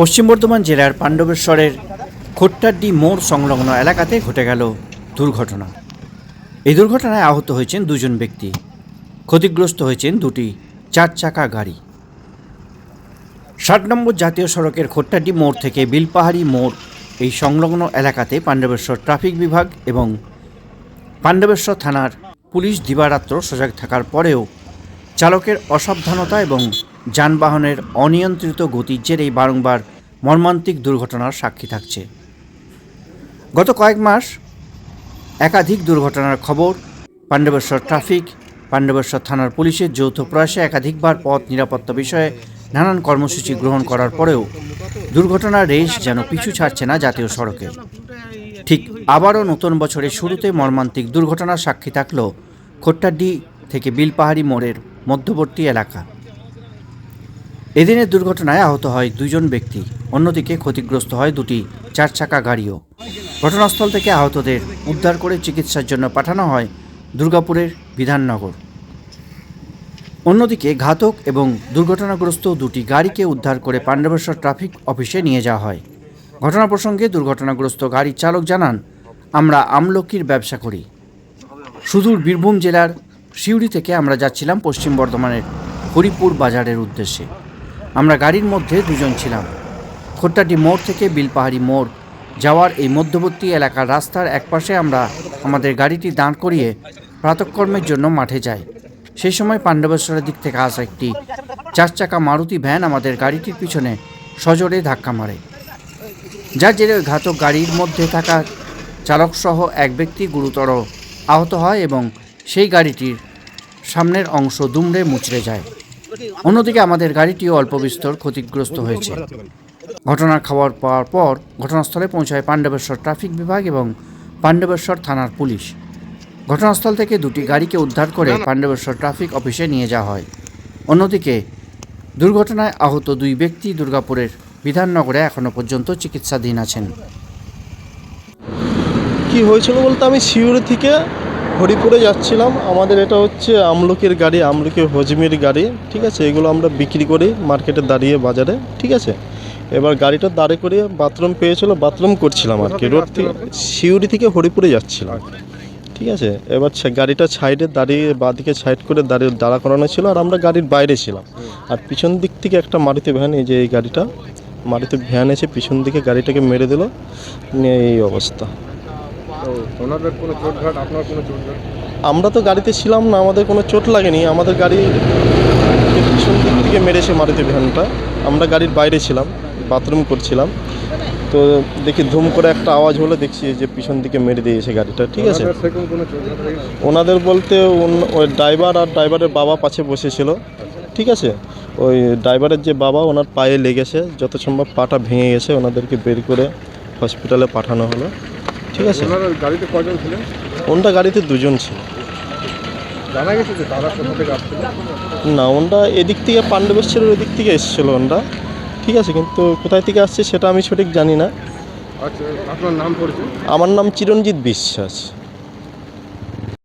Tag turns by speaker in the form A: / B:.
A: পশ্চিম বর্ধমান জেলার পাণ্ডবেশ্বরের খোট্টাড্ডি মোড় সংলগ্ন এলাকাতে ঘটে গেল দুর্ঘটনা। এই দুর্ঘটনায় আহত হয়েছেন দুজন ব্যক্তি। ক্ষতিগ্রস্ত হয়েছেন দুটি চার চাকা গাড়ি। ষাট নম্বর জাতীয় সড়কের খোট্টাড্ডি মোড় থেকে বিলপাহাড়ি মোড় এই সংলগ্ন এলাকাতে পাণ্ডবেশ্বর ট্রাফিক বিভাগ এবং পাণ্ডবেশ্বর থানার পুলিশ দিবারাত্র সজাগ থাকার পরেও চালকের অসাবধানতা এবং যানবাহনের অনিয়ন্ত্রিত গতির জেরেই বারংবার মর্মান্তিক দুর্ঘটনার সাক্ষী থাকছে। গত কয়েক মাস একাধিক দুর্ঘটনার খবর, পাণ্ডবেশ্বর ট্রাফিক, পাণ্ডবেশ্বর থানার পুলিশের যৌথ প্রয়াসে একাধিকবার পথ নিরাপত্তা বিষয়ে নানান কর্মসূচি গ্রহণ করার পরেও দুর্ঘটনার রেশ যেন পিছু ছাড়ছে না জাতীয় সড়কে। ঠিক আবারও নতুন বছরের শুরুতে মর্মান্তিক দুর্ঘটনার সাক্ষী থাকল খোট্টাড্ডি থেকে বিলপাহাড়ি মোড়ের মধ্যবর্তী এলাকা। এদিনের দুর্ঘটনায় আহত হয় দুজন ব্যক্তি। অন্যদিকে ক্ষতিগ্রস্ত হয় দুটি চার চাকা গাড়িও। ঘটনাস্থল থেকে আহতদের উদ্ধার করে চিকিৎসার জন্য পাঠানো হয় দুর্গাপুরের বিধাননগর। অন্যদিকে ঘাতক এবং দুর্ঘটনাগ্রস্ত দুটি গাড়িকে উদ্ধার করে পাণ্ডবেশ্বর ট্রাফিক অফিসে নিয়ে যাওয়া হয়। ঘটনা প্রসঙ্গে দুর্ঘটনাগ্রস্ত গাড়ির চালক জানান, আমরা আমলকির ব্যবসা করি। সুদূর বীরভূম জেলার সিউড়ি থেকে আমরা যাচ্ছিলাম পশ্চিম বর্ধমানের হরিপুর বাজারের উদ্দেশ্যে। আমরা গাড়ির মধ্যে দুজন ছিলাম। খোট্টাটি মোড় থেকে বিলপাহাড়ি মোড় যাওয়ার এই মধ্যবর্তী এলাকার রাস্তার একপাশে আমরা আমাদের গাড়িটি দাঁড় করিয়ে প্রাতকর্মের জন্য মাঠে যাই। সেই সময় পাণ্ডবেশ্বরের দিক থেকে আসা একটি চার চাকা মারুতি ভ্যান আমাদের গাড়িটির পিছনে সজোরে ধাক্কা মারে। যার জেরে ওই ঘাতক গাড়ির মধ্যে থাকা চালকসহ এক ব্যক্তি গুরুতর আহত হয় এবং সেই গাড়িটির সামনের অংশ দুমড়ে মুচড়ে যায়। অন্যদিকে আমাদের গাড়িটিও অল্প বিস্তর ক্ষতিগ্রস্ত হয়েছে। ঘটনার খবর পাওয়ার পর ঘটনাস্থলে পৌঁছায় পাণ্ডবেশ্বর ট্রাফিক বিভাগ এবং পাণ্ডবেশ্বর থানার পুলিশ। ঘটনাস্থল থেকে দুটি গাড়িকে উদ্ধার করে পাণ্ডবেশ্বর ট্রাফিক অফিসে নিয়ে যাওয়া হয়। অন্যদিকে দুর্ঘটনায় আহত দুই ব্যক্তি দুর্গাপুরের বিধাননগরে এখনও পর্যন্ত চিকিৎসাধীন আছেন।
B: কি হয়েছিল বলতে আমি সিউড়ি থেকে হরিপুরে যাচ্ছিলাম। আমাদের এটা হচ্ছে আমলকির গাড়ি আমলকি হজমির গাড়ি ঠিক আছে? এগুলো আমরা বিক্রি করি মার্কেটে দাঁড়িয়ে বাজারে ঠিক আছে? এবার গাড়িটা দাঁড়ে করে বাথরুম পেয়েছিল বাথরুম করছিলাম আর কি। রোড থেকে সিউড়ি থেকে হরিপুরে যাচ্ছিলাম। ঠিক আছে? এবার গাড়িটা সাইডে দাঁড়িয়ে বাঁদিকে সাইড করে দাঁড়িয়ে দাঁড়া করানো ছিল আর আমরা গাড়ির বাইরে ছিলাম। আর পিছন দিক থেকে একটা মারুতি ভ্যান এই যে এই গাড়িটা মারুতি ভ্যান এসে পিছন দিকে গাড়িটাকে মেরে দিল। নিয়ে এই অবস্থা।
C: তো ওনাদের কোনো চোটঘাট আপনার কোনো চোটঘাট?
B: আমরা তো গাড়িতে ছিলাম না আমাদের কোনো চোট লাগেনি। আমাদের গাড়ি পিছন দিক থেকে মেরেছে মারুতি ভ্যানটা। আমরা গাড়ির বাইরে ছিলাম বাথরুম করছিলাম। তো দেখি ধুম করে একটা আওয়াজ হলো দেখছি যে পিছন দিকে মেরে দিয়েছে গাড়িটা ঠিক আছে?
C: ওনাদের
B: বলতে ওই ড্রাইভার আর ড্রাইভারের বাবা পাশে বসেছিল ঠিক আছে? ওই ড্রাইভারের যে বাবা ওনার পায়ে লেগেছে যত সম্ভব পাটা ভেঙে গেছে ওনাদেরকে বের করে হসপিটালে পাঠানো হলো। ঠিক আছে।
C: গাড়িতে কজন ছিলেন?
B: ওনটা গাড়িতে দুজন ছিল।
C: জানা গেছে যে তারা থেকে আসছিল?
B: না ওনটা এদিক থেকে পাণ্ডবেশ্বরের ওদিক থেকে এসেছিল ওনটা। ঠিক আছে কিন্তু কোথায় থেকে আসছে সেটা আমি সঠিক জানি না।
C: আচ্ছা আপনার নাম পড়ছে?
B: আমার নাম চিরঞ্জিত বিশ্বাস।